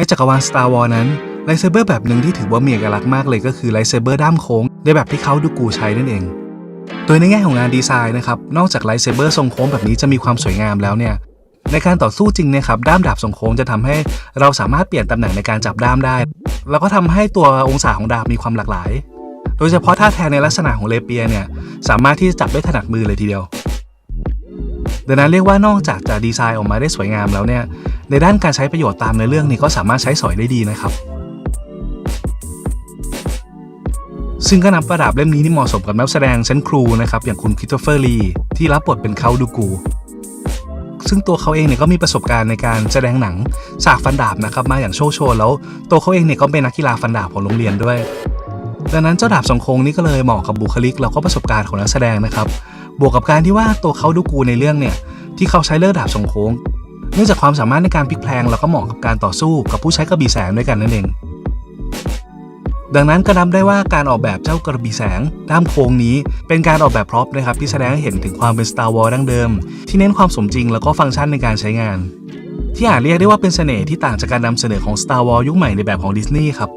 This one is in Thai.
ในจักรวาล Star Wars นั้นไลเซเบอร์แบบหนึ่งที่ถือว่ามีเอกลักษณ์มากเลยก็คือไลเซเบอร์ด้ามโค้งในแบบที่เขาดูกูใช้นั่นเอง โดยในแง่ของงานดีไซน์นะครับ นอกจากไลเซเบอร์ทรงโค้งแบบนี้จะมีความสวยงามแล้วเนี่ย ในการต่อสู้จริงเนี่ยครับด้ามดาบทรงโค้งจะทำให้เราสามารถเปลี่ยนตำแหน่งในการจับด้ามได้ แล้วก็ทำให้ตัวองศาของดาบมีความหลากหลาย โดยเฉพาะท่าแทงในลักษณะของเลเปียเนี่ยสามารถที่จะจับได้ถนัดมือเลยทีเดียวดังนั้นเรียกว่านอกจากจะดีไซน์ออกมาได้สวยงามแล้วเนี่ย ในด้านการใช้ประโยชน์ตามในเรื่องนี้ก็สามารถใช้สอยได้ดีนะครับ ซึ่งก็นับประดับเล่มนี้นี่เหมาะสมกับนักแสดงชั้นครูนะครับอย่างคุณคริสโตเฟอร์ลีที่รับบทเป็นเขาดูกู ซึ่งตัวเขาเองเนี่ยก็มีประสบการณ์ในการแสดงหนังฉากฟันดาบนะครับมาอย่างโชคโชนแล้วตัวเขาเองเนี่ยก็เป็นนักกีฬาฟันดาบของโรงเรียนด้วย ดังนั้นเจ้าดาบสองโคงนี่ก็เลยเหมาะกับบุคลิกแล้วก็ประสบการณ์ของนักแสดงนะครับบวกกับการที่ว่าตัวเขาดูกูในเรื่องเนี่ยที่เขาใช้เลือดดาบสองโค้ง เนื่องจากความสามารถในการพลิกแพลงแล้วก็เหมาะกับการต่อสู้กับผู้ใช้กระบี่แสงด้วยกันนั่นเอง ดังนั้นก็นับได้ว่าการออกแบบเจ้ากระบี่แสงด้ามโค้งนี้ เป็นการออกแบบพร็อพนะครับที่แสดงให้เห็นถึงความเป็น Star Wars ดั้งเดิม ที่เน้นความสมจริงแล้วก็ฟังก์ชันในการใช้งาน ที่อาจเรียกได้ว่าเป็นเสน่ห์ที่ต่างจากการนำเสนอของ Star Wars ยุคใหม่ในแบบของดิสนีย์ครับ